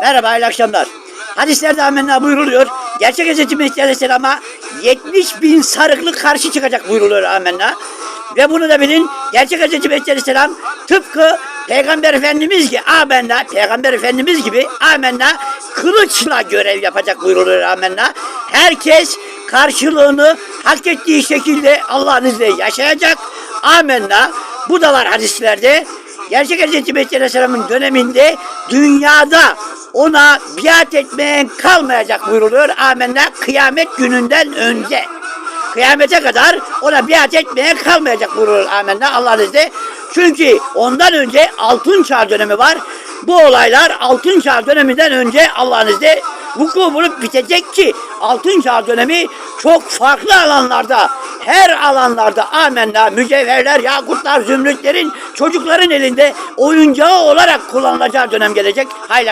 Merhaba, hayırlı akşamlar. Hadislerde amenna buyruluyor. Gerçek Hz. Mesih Aleyhisselam'a 70 bin sarıklık karşı çıkacak buyruluyor amenna. Ve bunu da bilin, gerçek Hz. Mesih Aleyhisselam tıpkı Peygamber Efendimiz gibi, amenna, Peygamber Efendimiz gibi, amenna, kılıçla görev yapacak buyruluyor amenna. Herkes karşılığını hak ettiği şekilde Allah'ın izniyle yaşayacak. Amenna. Bu da var hadislerde. Gerçek. Mesih Aleyhisselam'ın döneminde dünyada ona biat etmeyen kalmayacak buyruluyor. Amenna kıyamet gününden önce. Kıyamete kadar ona biat etmeyen kalmayacak buyruluyor. Amenna Allah'ın izniyle. Çünkü ondan önce altın çağ dönemi var. Bu olaylar altın çağ döneminden önce Allah'ın izniyle vuku bulup bitecek ki altın çağ dönemi çok farklı alanlarda her alanlarda amenna mücevherler, yakutlar, zümrütlerin çocukların elinde oyuncağı olarak kullanılacağı dönem gelecek. Hayla